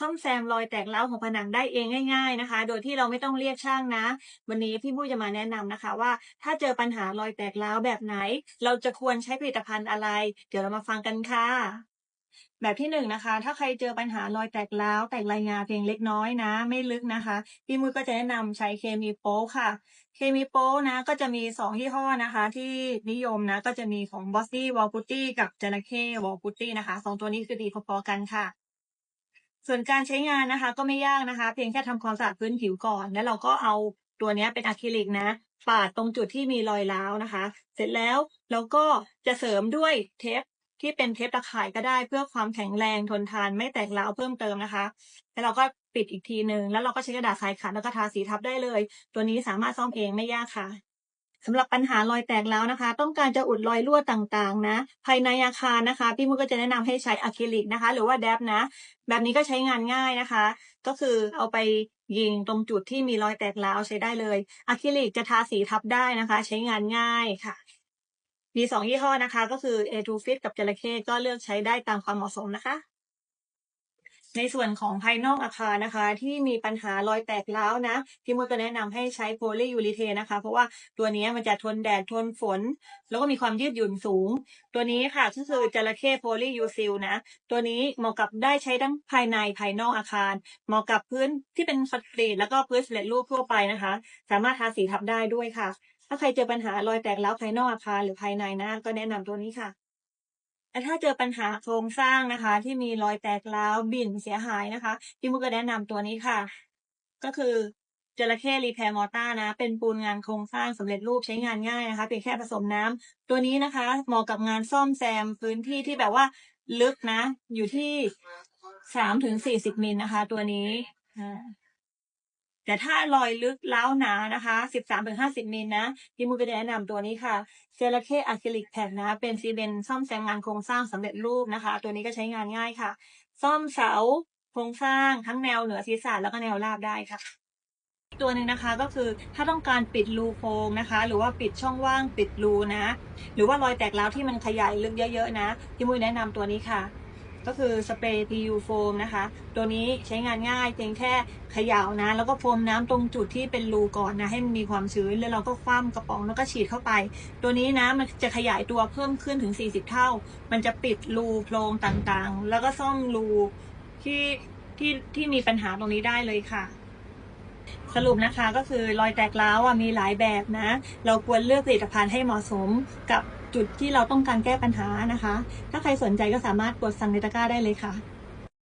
ซ่อมแซมรอยแตกร้าของผนังได้เองง่ายๆนะคะ โดยที่เราไม่ต้องเรียกช่างนะ วันนี้พี่มุ้ยจะมาแนะนำนะคะ ว่าถ้าเจอปัญหารอยแตกร้าแบบไหน เราจะควรใช้ผลิตภัณฑ์อะไร เดี๋ยวเรามาฟังกันค่ะแบบที่หนึ่งนะคะ ถ้าใครเจอปัญหารอยแตกร้าว แตกลายงาเพียงเล็กน้อยนะ ไม่ลึกนะคะ พี่มุ้ยก็จะแนะนำใช้เคมีโป๊ค่ะ เคมีโป๊นะ ก็จะมีสองยี่ห้อนะคะ ที่นิยมนะ ก็จะมีของ Bossy Wall Putty กับ Jarache Wall Putty นะคะสองตัวนี้คือดีพอๆกันค่ะ ส่วนการใช้งานนะคะก็ไม่ยากนะคะ เพียงแค่ทำความสะอาดพื้นผิวก่อน แล้วเราก็เอาตัวนี้เป็นอะคริลิกนะ ปาดตรงจุดที่มีรอยร้าวนะคะ เสร็จแล้วเราก็จะเสริมด้วยเทปที่เป็นเทปตะข่ายก็ได้เพื่อความแข็งแรงทนทานไม่แตกร้าวเพิ่มเติมนะคะ แล้วเราก็ปิดอีกทีหนึ่งแล้วเราก็ใช้กระดาษทรายขัดแล้วก็ทาสีทับได้เลย ตัวนี้สามารถซ่อมเองไม่ยากค่ะ สำหรับปัญหารอยแตกร้วนะคะ ต้องการจะอุดรอยรั่วต่างๆนะ ภายในอาคารนะคะ พี่มุกก็จะแนะนำให้ใช้อะคริลิกนะคะ หรือว่าแดบนะ แบบนี้ก็ใช้งานง่ายนะคะ ก็คือเอาไปยิงตรงจุดที่มีรอยแตกร้าวใช้ได้เลยอะคริลิกจะทาสีทับได้นะคะ ใช้งานง่ายค่ะ มีสองยี่ห้อนะคะ ก็คือ A2 Fit กับจระเข้ก็เลือกใช้ได้ตามความเหมาะสมนะคะ ในส่วนของภายนอกอาคารนะคะ ที่มีปัญหารอยแตกร้าวนะพี่มดก็แนะนำให้ใช้โพลียูริเทนนะคะ เพราะว่าตัวนี้มันจะทนแดดทนฝน แล้วก็มีความยืดหยุ่นสูง ตัวนี้ค่ะก็คือจระเข้โพลียูซิลนะตัวนี้เหมาะกับได้ใช้ทั้งภายในภายนอกอาคาร เหมาะกับพื้นที่เป็นคอนกรีตแล้วก็พื้นสำเร็จรูปทั่วไปนะคะ สามารถทาสีทับได้ด้วยค่ะ ถ้าใครเจอปัญหารอยแตกร้าวภายนอกอาคารหรือภายในนะก็แนะนำตัวนี้ค่ะ และถ้าเจอปัญหาโครงสร้างนะคะ ที่มีรอยแตกร้าวบิ่นเสียหายนะคะพี่มุกก็แนะนำตัวนี้ค่ะ ก็คือจระเข้รีแพร์มอต้านะ เป็นปูนงานโครงสร้างสำเร็จรูปใช้งานง่ายนะคะเพียงแค่ผสมน้ำตัวนี้นะคะเหมาะกับงานซ่อมแซมพื้นที่ที่แบบว่าลึกนะ อยู่ที่สามถึงสี่สิบมิลนะคะ ตัวนี้ แต่ถ้ารอยลึกล้าวหนานะคะสิบสามถึงห้าสิบมิลนะพี่มุกก็จะแนะนำตัวนี้ค่ะเจลาเคอะคริลิกแผ่นนะ เป็นซีเมนต์ซ่อมแซมงานโครงสร้างสำเร็จรูปนะคะ ตัวนี้ก็ใช้งานง่ายค่ะ ซ่อมเสาโครงสร้างทั้งแนวเหนือศีรษะแล้วก็แนวราบได้ค่ะตัวหนึ่งนะคะก็คือถ้าต้องการปิดรูโพรงนะคะ หรือว่าปิดช่องว่างปิดรูนะ หรือว่ารอยแตกร้าวที่มันขยายลึกเยอะๆนะพี่มุ้ยแนะนำตัวนี้ค่ะ ก็คือสเปรย์ PU โฟมนะคะ ตัวนี้ใช้งานง่ายเพียงแค่เขย่านะ แล้วก็พรมน้ำตรงจุดที่เป็นรูก่อนนะ ให้มันมีความชื้น แล้วเราก็คว่ำกระป๋องแล้วก็ฉีดเข้าไป ตัวนี้นะมันจะขยายตัวเพิ่มขึ้นถึง 40 เท่า มันจะปิดรูโพรงต่างๆ แล้วก็ซ่อมรูที่ที่ที่มีปัญหาตรงนี้ได้เลยค่ะ สรุปนะคะก็คือรอยแตกร้าวมีหลายแบบนะ เราควรเลือกผลิตภัณฑ์ให้เหมาะสมกับจุดที่เราต้องการแก้ปัญหานะคะ ถ้าใครสนใจก็สามารถกดสั่งในตะกร้าได้เลยค่ะ